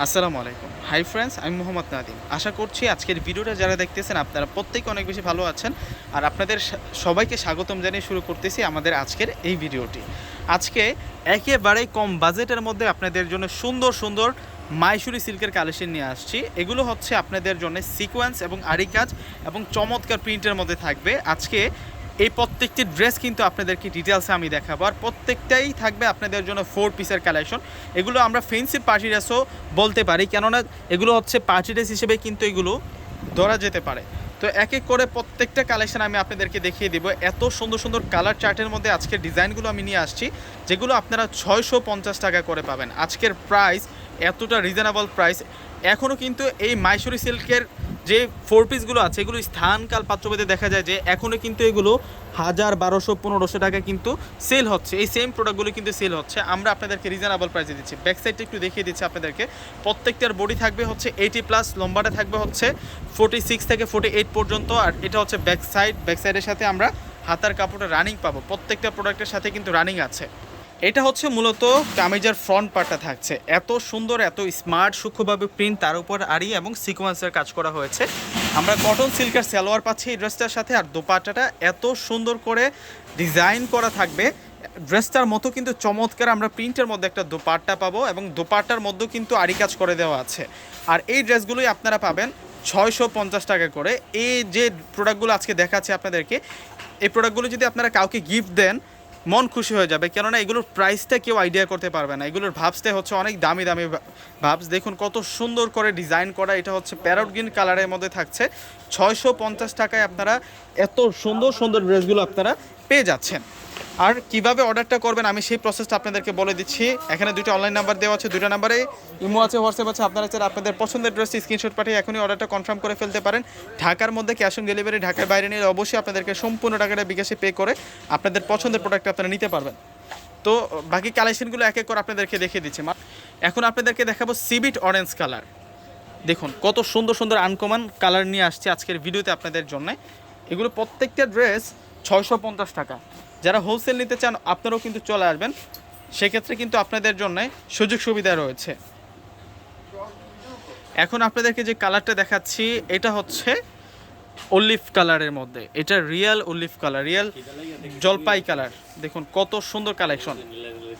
আসসালামু আলাইকুম। Hi friends আমি মোহাম্মদ নাদিম আশা করছি আজকের ভিডিওটা যারা দেখতেছেন, আপনারা প্রত্যেকে অনেক বেশি ভালো আছেন। আর আপনাদের সবাইকে স্বাগতম জানিয়ে শুরু করতেছি আমাদের আজকের এই ভিডিওটি। আজকে একেবারেই কম বাজেটের মধ্যে আপনাদের জন্য সুন্দর সুন্দর মাইসুরি সিল্কের কালেকশন নিয়ে আসছি। এগুলো হচ্ছে আপনাদের জন্য সিকোয়েন্স এবং আরি কাজ এবং চমৎকার প্রিন্টের মধ্যে থাকবে। আজকে এই প্রত্যেকটি ড্রেস কিন্তু আপনাদেরকে ডিটেলসে আমি দেখাবো। আর প্রত্যেকটাই থাকবে আপনাদের জন্য ফোর পিসের কালেকশন এগুলো আমরা ফেন্সি পার্টি ড্রেসও বলতে পারি, কেননা এগুলো হচ্ছে পার্টি ড্রেস হিসেবে কিন্তু এগুলো ধরা যেতে পারে। তো এক এক করে প্রত্যেকটা কালেকশন আমি আপনাদেরকে দেখিয়ে দিব। এত সুন্দর সুন্দর কালার চার্টের মধ্যে আজকের ডিজাইনগুলো আমি নিয়ে আসছি, যেগুলো আপনারা ছয়শো পঞ্চাশ টাকা করে পাবেন। আজকের প্রাইস এতটা রিজনেবল প্রাইস এখনও কিন্তু এই মাইসুরি সিল্কের যে ফোর পিসগুলো আছে, এগুলো স্থানকাল পাত্রভেদে দেখা যায় যে এখনও কিন্তু এগুলো হাজার বারোশো পনেরোশো টাকা কিন্তু সেল হচ্ছে। এই সেম প্রোডাক্টগুলো কিন্তু সেল হচ্ছে। আমরা আপনাদেরকে রিজনেবল প্রাইসে দিচ্ছি। ব্যাক সাইডটা একটু দেখিয়ে দিচ্ছি আপনাদেরকে। প্রত্যেকটার বডি থাকবে হচ্ছে এইটি প্লাস লম্বাটা থাকবে হচ্ছে ফোর্টি সিক্স থেকে ফোর্টি এইট পর্যন্ত। আর এটা হচ্ছে ব্যাক সাইড ব্যাক সাইডের সাথে আমরা হাতার কাপড়টা রানিং পাবো। প্রত্যেকটা প্রোডাক্টের সাথে কিন্তু রানিং আছে। এটা হচ্ছে মূলত কামিজের ফ্রন্ট পার্টটা থাকছে। এত সুন্দর, এত স্মার্ট সূক্ষ্মভাবে প্রিন্ট তার উপর আড়ি এবং সিকোয়েন্সের কাজ করা হয়েছে। আমরা কটন সিল্কের সালোয়ার পাচ্ছি এই ড্রেসটার সাথে আর দোপাট্টাটা এত সুন্দর করে ডিজাইন করা থাকবে। ড্রেসটার মতো কিন্তু চমৎকার আমরা প্রিন্টের মধ্যে একটা দোপাট্টা পাবো এবং দোপাট্টার মধ্যেও কিন্তু আড়ি কাজ করে দেওয়া আছে। আর এই ড্রেসগুলোই আপনারা পাবেন ছয়শো পঞ্চাশ টাকা করে। এই যে প্রোডাক্টগুলো আজকে দেখাচ্ছি আপনাদেরকে, এই প্রোডাক্টগুলো যদি আপনারা কাউকে গিফট দেন মন খুশি হয়ে যাবে। কেননা এগুলোর প্রাইসটা কেউ আইডিয়া করতে পারবে না। এগুলোর ভাবসটা হচ্ছে অনেক দামি দামি ভাবস। দেখুন কত সুন্দর করে ডিজাইন করা। এটা হচ্ছে প্যারট গ্রিন কালারের মধ্যে থাকছে। ছয়শো পঞ্চাশ টাকায় আপনারা এত সুন্দর সুন্দর ড্রেসগুলো আপনারা পেয়ে যাচ্ছেন। আর কীভাবে অর্ডারটা করবেন আমি সেই প্রসেসটা আপনাদেরকে বলে দিচ্ছি। এখানে দুটো অনলাইন নাম্বার দেওয়া আছে দুটো নাম্বারে ইমো আছে হোয়াটসঅ্যাপ আছে, আপনারা চাইলে আপনাদের পছন্দের ড্রেস স্ক্রিনশট পাঠিয়ে এখনই অর্ডারটা কনফার্ম করে ফেলতে পারেন। ঢাকার মধ্যে ক্যাশ অন ডেলিভারি ঢাকার বাইরে নিলে অবশ্যই আপনাদেরকে সম্পূর্ণ টাকাটা বিকাশে পে করে আপনাদের পছন্দের প্রোডাক্ট আপনারা নিতে পারবেন। তো, বাকি কালেকশনগুলো এক এক করে আপনাদেরকে দেখিয়ে দিচ্ছি। এখন আপনাদেরকে দেখাবো সিবিট অরেঞ্জ কালার দেখুন, কত সুন্দর সুন্দর আনকমন কালার নিয়ে আসছে আজকের ভিডিওতে আপনাদের জন্য। এগুলো প্রত্যেকটা ড্রেস ছয়শো পঞ্চাশ টাকা। যারা হোলসেল নিতে চান, আপনারাও কিন্তু চলে আসবেন। সেক্ষেত্রে কিন্তু আপনাদের জন্য সুযোগ সুবিধা রয়েছে। এখন আপনাদেরকে যে কালারটা দেখাচ্ছি, এটা হচ্ছে অলিভ কালারের মধ্যে। এটা রিয়েল অলিভ কালার রিয়েল জলপাই কালার দেখুন কত সুন্দর কালেকশন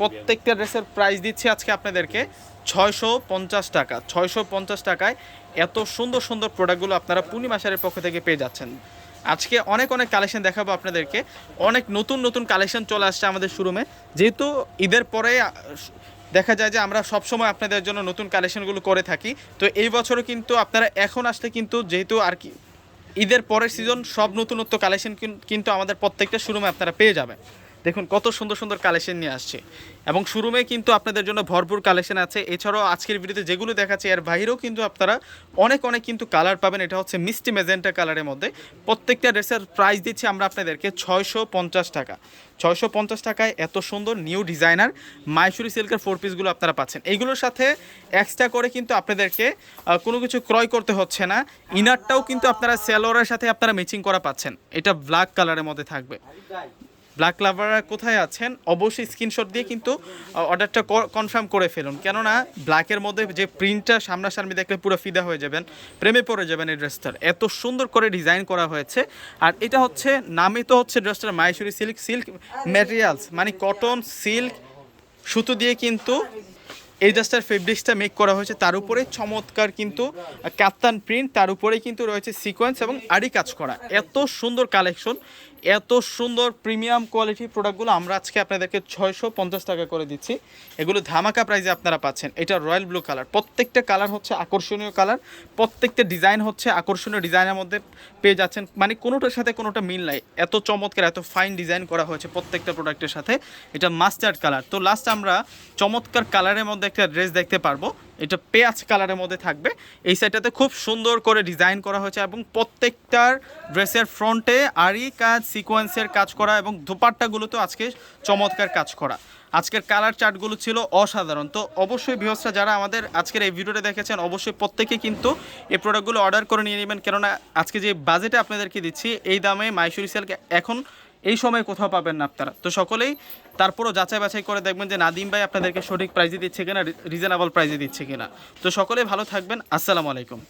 প্রত্যেকটা ড্রেসের প্রাইস দিচ্ছি আজকে আপনাদেরকে ছয়শো পঞ্চাশ টাকা। ছয়শো পঞ্চাশ টাকায় এত সুন্দর সুন্দর প্রোডাক্টগুলো আপনারা পূর্ণিমাশারের পক্ষ থেকে পেয়ে যাচ্ছেন। আজকে অনেক অনেক কালেকশন দেখাবো আপনাদেরকে। অনেক নতুন নতুন কালেকশন চলে আসছে আমাদের শোরুমে যেহেতু ঈদের পরে দেখা যায় যে আমরা সবসময় আপনাদের জন্য নতুন কালেকশনগুলো করে থাকি। তো এই বছরও কিন্তু আপনারা এখন আসলে কিন্তু যেহেতু আর কি, ঈদের পরের সিজন সব নতুনত্ব কালেকশন কিন্তু আমাদের প্রত্যেকটা শোরুমে আপনারা পেয়ে যাবেন। দেখুন, কত সুন্দর সুন্দর কালেকশন নিয়ে আসছে। এবং শোরুমে কিন্তু আপনাদের জন্য ভরপুর কালেকশন আছে। এছাড়াও আজকের ভিডিওতে যেগুলো দেখাচ্ছে, এর বাইরেও কিন্তু আপনারা অনেক অনেক কিন্তু কালার পাবেন। এটা হচ্ছে মিষ্টি মেজেন্টা কালারের মধ্যে। প্রত্যেকটা ড্রেসের প্রাইস দিচ্ছি আমরা আপনাদেরকে ছয়শো পঞ্চাশ টাকা। ছয়শো পঞ্চাশ টাকায় এত সুন্দর নিউ ডিজাইনার মাইসুরি সিল্কের ফোর পিসগুলো আপনারা পাচ্ছেন। এইগুলোর সাথে এক্সট্রা করে কিন্তু আপনাদেরকে কোনো কিছু ক্রয় করতে হচ্ছে না। ইনারটাও কিন্তু আপনারা সেলোয়ারের সাথে আপনারা ম্যাচিং করা পাচ্ছেন। এটা ব্ল্যাক কালারের মধ্যে থাকবে। ব্ল্যাক লাভাররা কোথায় আছেন? অবশ্যই স্ক্রিনশট দিয়ে কিন্তু অর্ডারটা কনফার্ম করে ফেলুন। কেননা ব্ল্যাকের মধ্যে যে প্রিন্টটা সামনাসামনি দেখলে পুরো ফিদা হয়ে যাবেন, প্রেমে পড়ে যাবেন এই ড্রেসটার। এত সুন্দর করে ডিজাইন করা হয়েছে। আর এটা হচ্ছে, নামে তো হচ্ছে ড্রেসটার মাইসুরি সিল্ক সিল্ক ম্যাটেরিয়ালস মানে কটন সিল্ক সুতো দিয়ে কিন্তু এই ড্রেসটার ফেব্রিক্সটা মেক করা হয়েছে। তার উপরে চমৎকার কিন্তু কাপ্তান প্রিন্ট তার উপরে কিন্তু রয়েছে সিকোয়েন্স এবং আড়ি কাজ করা। এত সুন্দর কালেকশন এত সুন্দর প্রিমিয়াম কোয়ালিটির প্রোডাক্টগুলো আমরা আজকে আপনাদেরকে ছয়শো পঞ্চাশ টাকা করে দিচ্ছি। এগুলো ধামাকা প্রাইজে আপনারা পাচ্ছেন। এটা রয়্যাল ব্লু কালার। প্রত্যেকটা কালার হচ্ছে আকর্ষণীয় কালার। প্রত্যেকটা ডিজাইন হচ্ছে আকর্ষণীয় ডিজাইনের মধ্যে পেয়ে যাচ্ছেন। মানে কোনোটার সাথে কোনোটা মিল নাই। এত চমৎকার, এত ফাইন ডিজাইন করা হয়েছে প্রত্যেকটা প্রোডাক্টের সাথে। এটা মাস্টার্ড কালার তো লাস্ট আমরা চমৎকার কালারের মধ্যে একটা ড্রেস দেখতে পারব। এটা পেঁয়াজ কালারের মধ্যে থাকবে। এই সাইডটাতে খুব সুন্দর করে ডিজাইন করা হয়েছে এবং প্রত্যেকটার ড্রেসের ফ্রন্টে আরই কাজ, সিকোয়েন্সের কাজ করা এবং দোপাট্টাগুলোতে আজকে চমৎকার কাজ করা। আজকের কালার চার্টগুলো ছিল অসাধারণ। তো অবশ্যই ভিউসরা যারা আমাদের আজকের এই ভিডিওটা দেখেছেন, অবশ্যই প্রত্যেকে কিন্তু এই প্রোডাক্টগুলো অর্ডার করে নিয়ে নেবেন। কেননা আজকে যে বাজেটে আপনাদেরকে দিচ্ছি, এই দামে মাইসুরি সেলকে এখন এই সময় কোথাও পাবেন না আপনারা। তো সকলেই তারপরও যাচাই বাছাই করে দেখবেন যে নাদিম ভাই আপনাদেরকে সঠিক প্রাইজে দিচ্ছে কিনা রিজনেবল প্রাইজে দিচ্ছে কিনা। তো সকলেই ভালো থাকবেন। আসসালামু আলাইকুম।